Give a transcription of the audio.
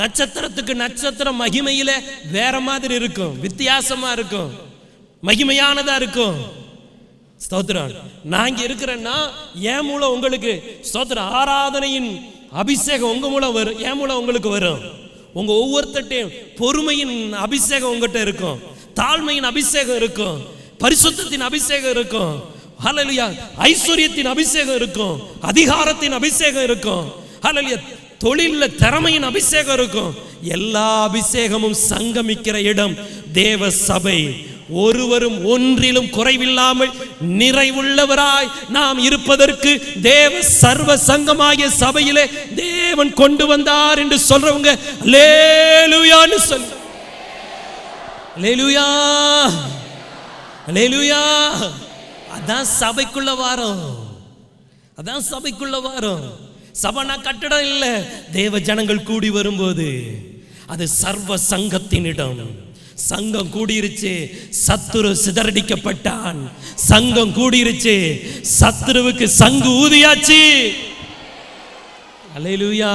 நட்சத்திரத்துக்கு நட்சத்திரம் மகிமையில வேற மாதிரி இருக்கும் வித்தியாசமா இருக்கும் மகிமையானதா இருக்கும். ஸ்தோத்திரம். நான் இருக்கிறேன்னா என் மூலம் உங்களுக்கு ஸ்தோத்திரம் ஆராதனையின் அபிஷேகம் உங்க மூலம் வரும் என் மூலம் உங்களுக்கு வரும். உங்க ஒவ்வொருத்தையும் பொறுமையின் அபிஷேகம் உங்ககிட்ட இருக்கும். தாழ்மையின் அபிஷேகம் இருக்கும். பரிசுத்தத்தின் அபிஷேகம் இருக்கும். ஹalleluya ஐஸ்வர்யத்தின் அபிஷேகம் இருக்கும். அதிகாரத்தின் அபிஷேகம் இருக்கும். ஹலலியா தொழிலில் திறமையின் அபிஷேகம் இருக்கும். எல்லா அபிஷேகமும் சங்கமிக்கிற இடம் தேவ சபை. ஒருவரும் ஒன்றிலும் குறைவில்லாமல் நிறைவுள்ளவராய் நாம் இருப்பதற்கு தேவ சர்வ சங்கமாகிய சபையிலே தேவன் கொண்டு வந்தார் என்று சொல்றவங்க லேலுயான்னு சொல். லேலுயா லேலுயா அதான் சபைக்குள்ள வாரம். அதான் சபைக்குள்ள வாரம். சபனா கட்டடம் இல்ல. தேவ ஜனங்கள் கூடி வரும்போது அது சர்வ சங்கத்தினிடம். சங்கம் கூடிருச்சு சத்துரு சிதறடிக்கப்பட்டான். சங்கம் கூடிருச்சு சத்துருவுக்கு சங்கு ஊதியாச்சு. அலையிலுயா.